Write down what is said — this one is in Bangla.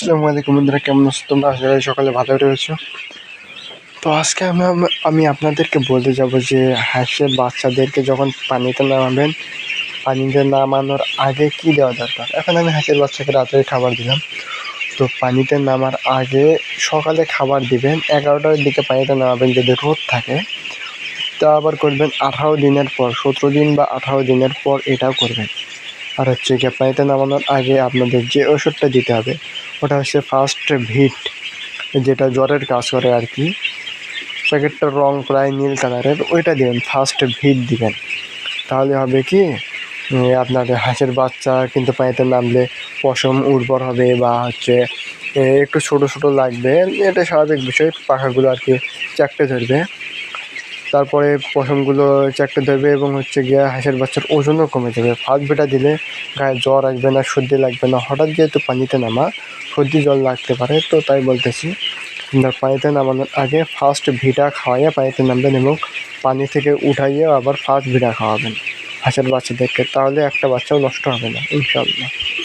আসসালামু আলাইকুম বন্ধুরা কেমন আছো? তোমরা করি সকালে ভালো রয়েছো। তো আজকে আমি আমি আপনাদেরকে বলতে যাব যে হাঁসের বাচ্চাদেরকে যখন পানিতে নামাবেন, পানিতে নামানোর আগে কি দেওয়া দরকার? এখন আমি হাঁসের বাচ্চাকে রাত্রে খাবার দিলাম। তো পানিতে নামার আগে সকালে খাবার দিবেন, এগারোটার দিকে পানিতে নামাবেন যদি রোদ থাকে। তা আবার করবেন আঠারো দিনের পর, সতেরো দিন বা আঠারো দিনের পর এটাও করবেন। আর হচ্ছে গিয়ে পানিতে নামানোর আগে আপনাদের যে ওষুধটা দিতে হবে ওটা হচ্ছে ফার্স্ট ভিট যেটা জ্বরের কাজ করে আর কি। প্যাকেটটার রং প্রায় নীল কালারের, ওইটা দিবেন ফার্স্ট ভিট দিবেন। তাহলে হবে কি আপনার হাঁসের বাচ্চা কিন্তু পানিতে নামলে পশম উর্বর হবে বা হচ্ছে একটু ছোট ছোট লাগবে, এটা স্বাভাবিক বিষয়, পাখাগুলো আর কি চারটে ধরবে। তারপরে পশমগুলো চারটে ধরবে এবং হচ্ছে গিয়ে হাঁসের বাচ্চার ওজনও কমে যাবে। ফার্স্ট ভিটা দিলে গায়ে জ্বর আসবে না, সর্দি লাগবে না, হঠাৎ যেহেতু পানিতে নামা সর্দি জল লাগতে পারে, তো তাই বলতেছি আপনার পানিতে নামানোর আগে ফার্স্ট ভিটা খাওয়াইয়ে পানিতে নামবেন এবং পানি থেকে উঠাইয়ে আবার ফার্স্ট ভিটা খাওয়াবেন। হাঁসের বাচ্চাদেরকে, তাহলে একটা বাচ্চাও নষ্ট হবে না ইনশাল্লাহ